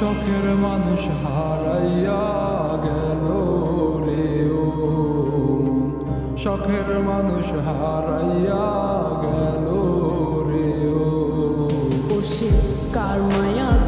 শখের মানুষ হারাইয়া গেল রে ও শখের মানুষ হারাইয়া গেল রে ও কার মায়া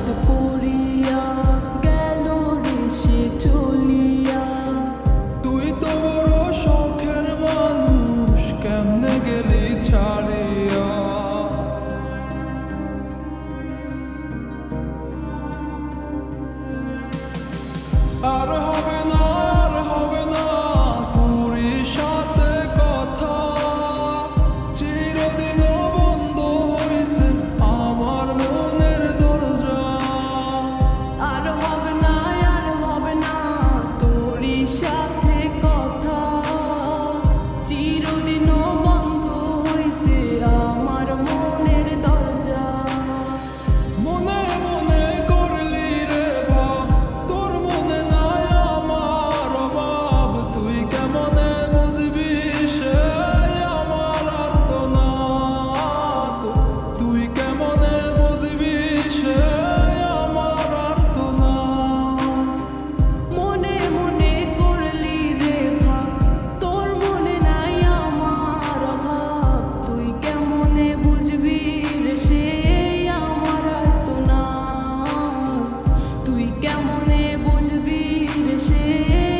জীবনে বুঝবি সে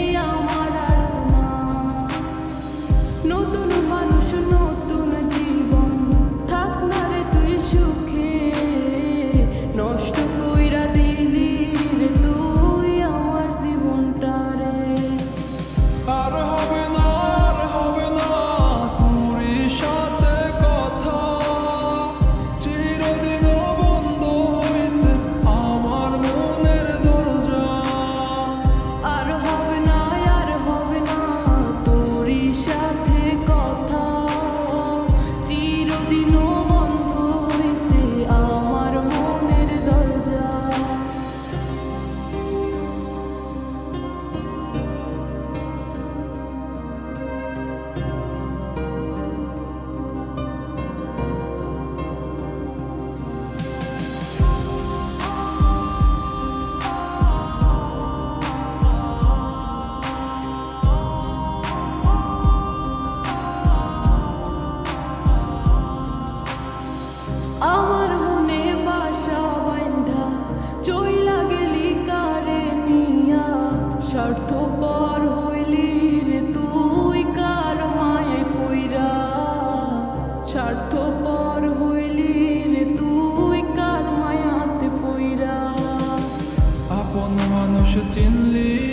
却经历